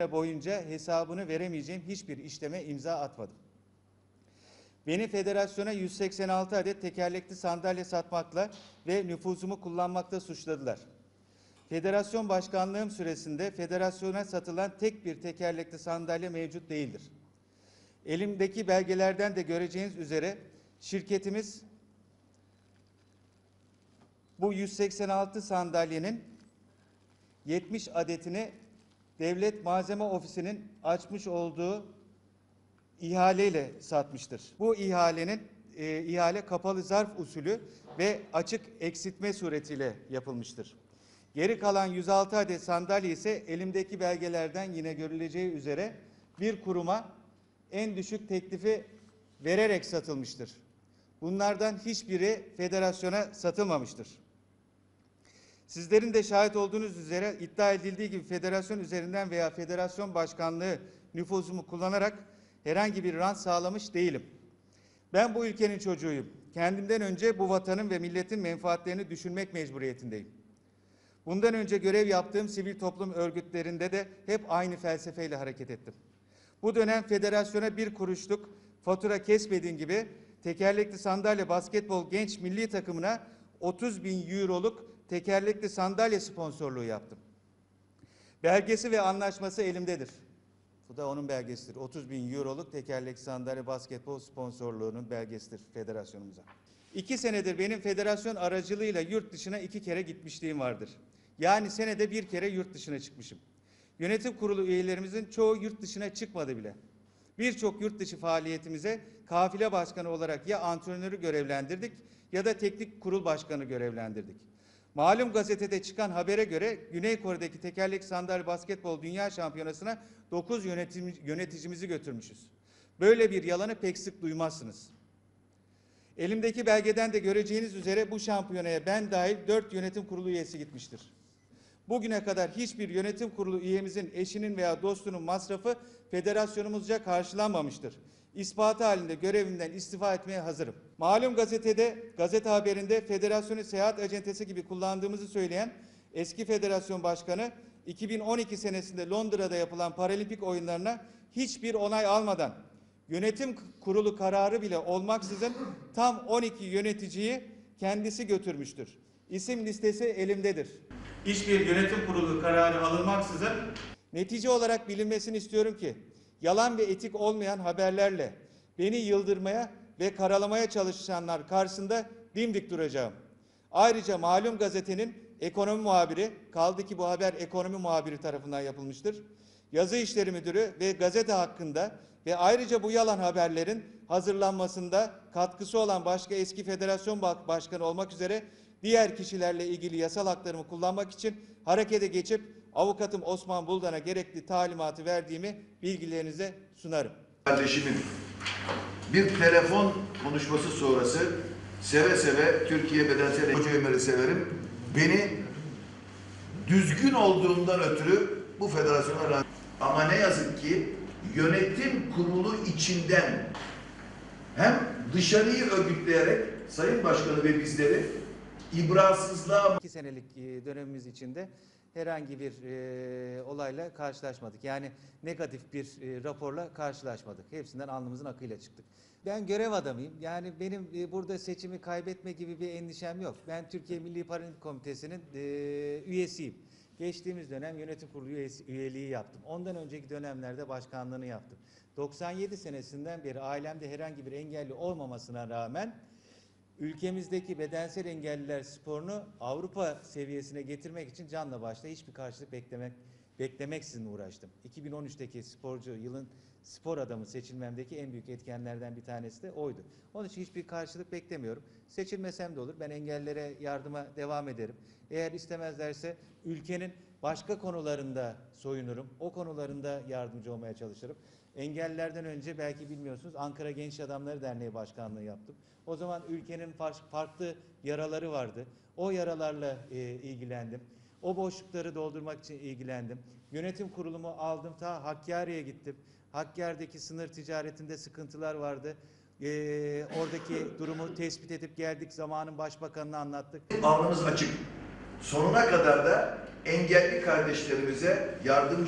boyunca hesabını veremeyeceğim hiçbir işleme imza atmadım. Beni federasyona 186 adet tekerlekli sandalye satmakla ve nüfuzumu kullanmakla suçladılar. Federasyon başkanlığım süresinde federasyona satılan tek bir tekerlekli sandalye mevcut değildir. Elimdeki belgelerden de göreceğiniz üzere şirketimiz bu 186 sandalyenin 70 adetini Devlet Malzeme Ofisi'nin açmış olduğu ihaleyle satmıştır. Bu ihalenin e, ihale kapalı zarf usulü ve açık eksiltme suretiyle yapılmıştır. Geri kalan 106 adet sandalye ise elimdeki belgelerden yine görüleceği üzere bir kuruma en düşük teklifi vererek satılmıştır. Bunlardan hiçbiri federasyona satılmamıştır. Sizlerin de şahit olduğunuz üzere iddia edildiği gibi federasyon üzerinden veya federasyon başkanlığı nüfuzumu kullanarak herhangi bir rant sağlamış değilim. Ben bu ülkenin çocuğuyum. Kendimden önce bu vatanın ve milletin menfaatlerini düşünmek mecburiyetindeyim. Bundan önce görev yaptığım sivil toplum örgütlerinde de hep aynı felsefeyle hareket ettim. Bu dönem federasyona bir kuruşluk fatura kesmediğim gibi tekerlekli sandalye basketbol genç milli takımına 30 bin euroluk tekerlekli sandalye sponsorluğu yaptım. Belgesi ve anlaşması elimdedir. Bu da onun belgesidir. 30 bin euroluk tekerlekli sandalye basketbol sponsorluğunun belgesidir federasyonumuza. İki senedir benim federasyon aracılığıyla yurt dışına iki kere gitmişliğim vardır. Yani senede bir kere yurt dışına çıkmışım. Yönetim kurulu üyelerimizin çoğu yurt dışına çıkmadı bile. Birçok yurt dışı faaliyetimize kafile başkanı olarak ya antrenörü görevlendirdik ya da teknik kurul başkanı görevlendirdik. Malum gazetede çıkan habere göre Güney Kore'deki tekerlek sandalye basketbol dünya şampiyonasına 9 yönetim, yöneticimizi götürmüşüz. Böyle bir yalanı pek sık duymazsınız. Elimdeki belgeden de göreceğiniz üzere bu şampiyonaya ben dahil 4 yönetim kurulu üyesi gitmiştir. Bugüne kadar hiçbir yönetim kurulu üyemizin eşinin veya dostunun masrafı federasyonumuzca karşılanmamıştır. İspatı halinde görevimden istifa etmeye hazırım. Malum gazetede, gazete haberinde federasyonu seyahat acentesi gibi kullandığımızı söyleyen eski federasyon başkanı 2012 senesinde Londra'da yapılan paralimpik oyunlarına hiçbir onay almadan yönetim kurulu kararı bile olmaksızın tam 12 yöneticiyi kendisi götürmüştür. İsim listesi elimdedir. Hiçbir yönetim kurulu kararı alınmaksızın netice olarak bilinmesini istiyorum ki yalan ve etik olmayan haberlerle beni yıldırmaya ve karalamaya çalışanlar karşısında dimdik duracağım. Ayrıca malum gazetenin ekonomi muhabiri, kaldı ki bu haber ekonomi muhabiri tarafından yapılmıştır. Yazı işleri müdürü ve gazete hakkında ve ayrıca bu yalan haberlerin hazırlanmasında katkısı olan başka eski federasyon başkanı olmak üzere diğer kişilerle ilgili yasal haklarımı kullanmak için harekete geçip avukatım Osman Buldan'a gerekli talimatı verdiğimi bilgilerinize sunarım. Kardeşimin bir telefon konuşması sonrası seve seve Türkiye Bedensel Hoca Ömer'i severim. Beni düzgün olduğumdan ötürü bu federasyona rağmen ama ne yazık ki yönetim kurulu içinden hem dışarıyı örgütleyerek Sayın Başkanı ve bizleri ibrasızlığa İki senelik e, dönemimiz içinde herhangi bir e, olayla karşılaşmadık. Yani negatif bir e, raporla karşılaşmadık. Hepsinden alnımızın akıyla çıktık. Ben görev adamıyım. Yani benim e, burada seçimi kaybetme gibi bir endişem yok. Ben Türkiye Milli Paralimpik Komitesi'nin e, üyesiyim. Geçtiğimiz dönem yönetim kurulu üyesi, üyeliği yaptım. Ondan önceki dönemlerde başkanlığını yaptım. 97 senesinden beri ailemde herhangi bir engelli olmamasına rağmen ülkemizdeki bedensel engelliler sporunu Avrupa seviyesine getirmek için canla başla hiçbir karşılık beklemek beklemeksizin uğraştım. 2013'teki sporcu yılın spor adamı seçilmemdeki en büyük etkenlerden bir tanesi de oydu. Onun için hiçbir karşılık beklemiyorum. Seçilmesem de olur. Ben engellilere yardıma devam ederim. Eğer istemezlerse ülkenin başka konularında soyunurum. O konularında yardımcı olmaya çalışırım. Engellilerden önce belki bilmiyorsunuz Ankara Genç Adamları Derneği Başkanlığı yaptım. O zaman ülkenin farklı yaraları vardı. O yaralarla e, ilgilendim. O boşlukları doldurmak için ilgilendim. Yönetim kurulumu aldım ta Hakkari'ye gittim. Hakkari'deki sınır ticaretinde sıkıntılar vardı. Ee, oradaki durumu tespit edip geldik. Zamanın başbakanına anlattık. alnımız açık. Sonuna kadar da engelli kardeşlerimize yardımcı